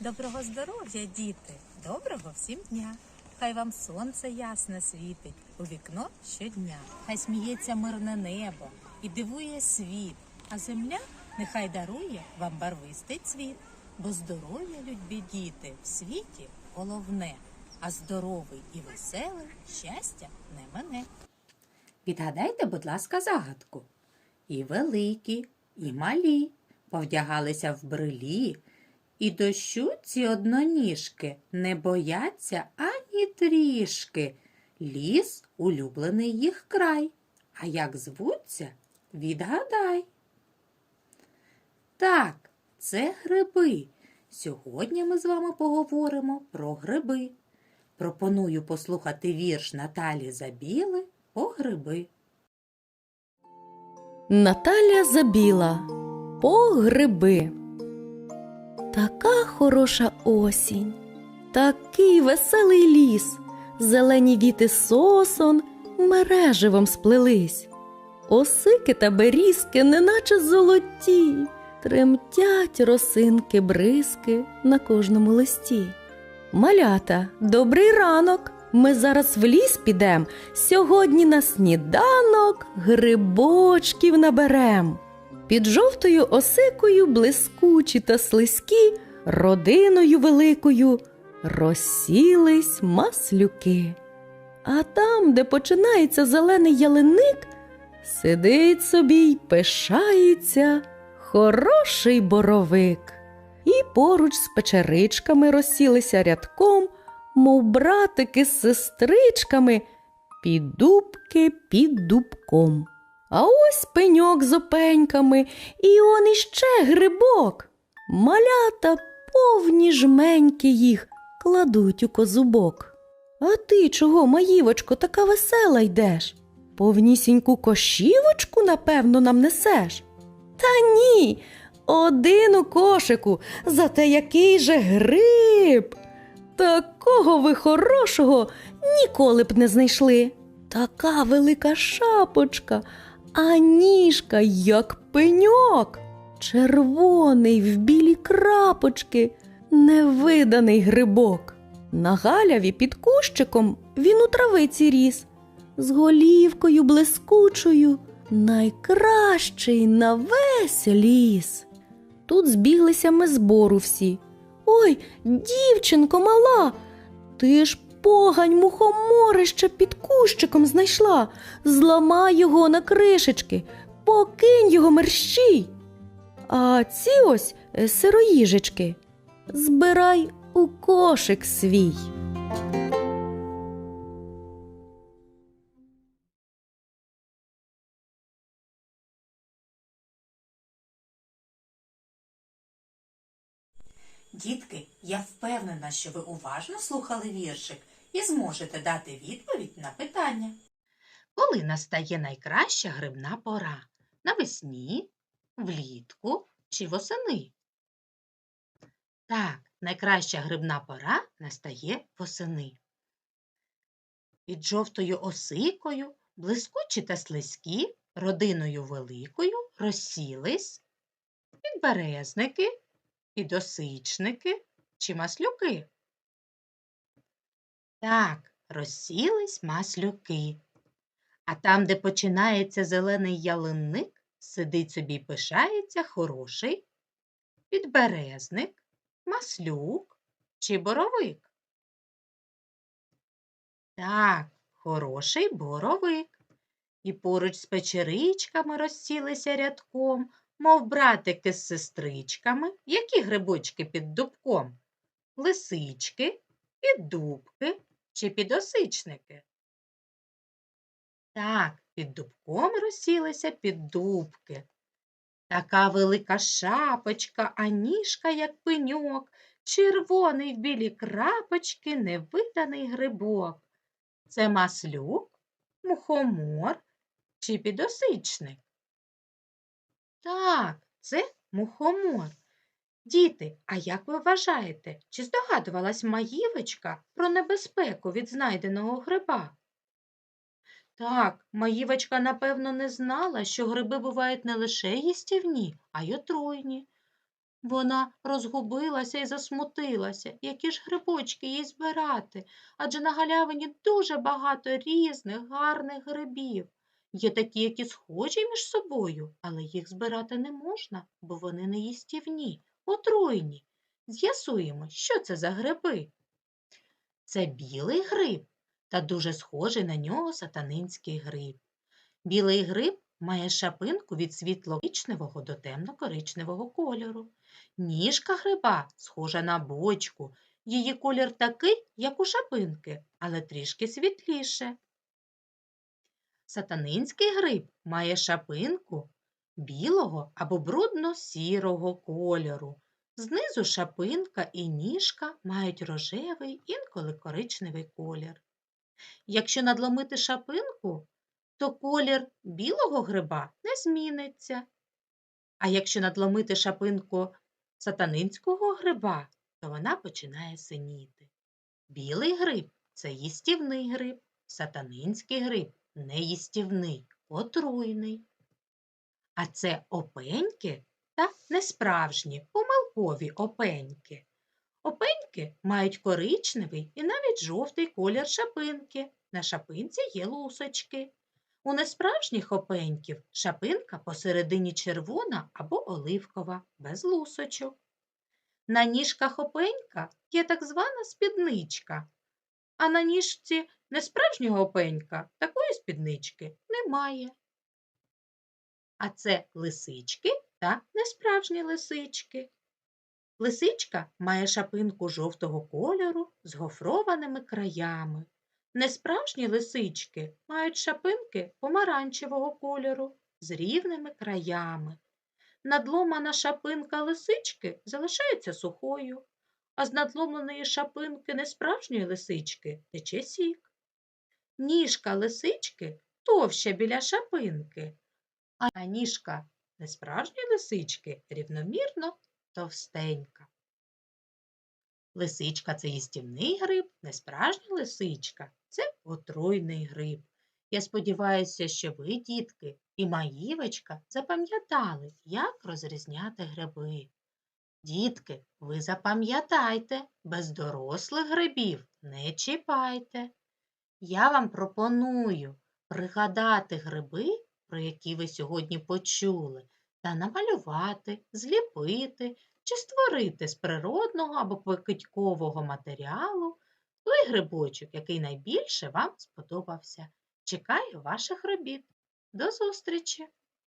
Доброго здоров'я, діти! Доброго всім дня! Хай вам сонце ясно світить у вікно щодня. Хай сміється мирне небо і дивує світ, а земля нехай дарує вам барвистий цвіт, бо здоров'я, любі діти, в світі головне, а здоровий і веселий щастя не мене. Відгадайте, будь ласка, загадку. І великі, і малі повдягалися в брилі, і дощу ці одноніжки не бояться ані трішки. Ліс улюблений їх край. А як звуться, відгадай. Так, це гриби. Сьогодні ми з вами поговоримо про гриби. Пропоную послухати вірш Наталі Забіли по гриби. Наталя Забіла по гриби. Така хороша осінь, такий веселий ліс, зелені віти сосон мереживом сплелись. Осики та берізки, неначе золоті, тремтять росинки бризки на кожному листі. Малята, добрий ранок! Ми зараз в ліс підем. Сьогодні на сніданок грибочків наберем. Під жовтою осикою блискучі та слизькі, родиною великою розсілись маслюки. А там, де починається зелений ялиник, сидить собі й пишається хороший боровик. І поруч з печеричками розсілися рядком, мов братики з сестричками, під дубки під дубком. А ось пеньок з опеньками, і он іще грибок. Малята повні жменьки їх кладуть у козубок. А ти чого, маївочко, така весела йдеш? Повнісіньку кошівочку, напевно, нам несеш? Та ні, один у кошику, зате який же гриб. Такого ви хорошого ніколи б не знайшли. Така велика шапочка, а ніжка, як пеньок, червоний в білі крапочки, невиданий грибок. На галяві під кущиком він у травиці ріс, з голівкою блискучою, найкращий на весь ліс. Тут збіглися ми збору всі. Ой, дівчинко мала, ти ж погань мухоморище під кущиком знайшла. Зламай його на кришечки, покинь його мерщій. А ці ось е, сироїжечки збирай у кошик свій. Дітки, я впевнена, що ви уважно слухали віршик і зможете дати відповідь на питання. Коли настає найкраща грибна пора? Навесні, влітку чи восени? Так, найкраща грибна пора настає восени. Під жовтою осикою, блискучі та слизькі, родиною великою розсілись підберезники, підосичники чи маслюки? Так, розсілись маслюки. А там, де починається зелений ялинник, сидить собі пишається хороший підберезник, маслюк чи боровик. Так, хороший боровик. І поруч з печеричками розсілися рядком, мов братики з сестричками. Які грибочки під дубком? Лисички, піддубки чи підосичники? Так, під дубком розсілися піддубки. Така велика шапочка, а ніжка, як пеньок, червоний в білі крапочки, невиданий грибок. Це маслюк, мухомор чи підосичник? Так, це мухомор. Діти, а як ви вважаєте, чи здогадувалась Маївочка про небезпеку від знайденого гриба? Так, Маївочка, напевно, не знала, що гриби бувають не лише їстівні, а й отруйні. Вона розгубилася і засмутилася. Які ж грибочки їй збирати? Адже на галявині дуже багато різних гарних грибів. Є такі, які схожі між собою, але їх збирати не можна, бо вони не їстівні, отруйні. З'ясуємо, що це за гриби. Це білий гриб та дуже схожий на нього сатанинський гриб. Білий гриб має шапинку від світло-коричневого до темно-коричневого кольору. Ніжка гриба схожа на бочку. Її колір такий, як у шапинки, але трішки світліше. Сатанинський гриб має шапинку білого або брудно-сірого кольору. Знизу шапинка і ніжка мають рожевий, інколи коричневий колір. Якщо надломити шапинку, то колір білого гриба не зміниться. А якщо надломити шапинку сатанинського гриба, то вона починає синіти. Білий гриб це їстівний гриб, сатанинський гриб неїстівний, отруйний. А це опеньки та несправжні, помилкові опеньки. Опеньки мають коричневий і навіть жовтий колір шапинки. На шапинці є лусочки. У несправжніх опеньків шапинка посередині червона або оливкова, без лусочок. На ніжках опенька є так звана спідничка, а на ніжці несправжнього опенька такої спіднички немає. А це лисички та несправжні лисички. Лисичка має шапинку жовтого кольору з гофрованими краями. Несправжні лисички мають шапинки помаранчевого кольору з рівними краями. Надломана шапинка лисички залишається сухою, а з надломленої шапинки несправжньої лисички тече сік. Ніжка лисички товща біля шапинки, а ніжка несправжньої лисички рівномірно товстенька. Лисичка це їстівний гриб, несправжня лисичка це отруйний гриб. Я сподіваюся, що ви, дітки, і маївочка запам'ятали, як розрізняти гриби. Дітки, ви запам'ятайте, без дорослих грибів не чіпайте. Я вам пропоную пригадати гриби, про які ви сьогодні почули, та намалювати, зліпити чи створити з природного або покидькового матеріалу той грибочок, який найбільше вам сподобався. Чекаю ваших робіт. До зустрічі!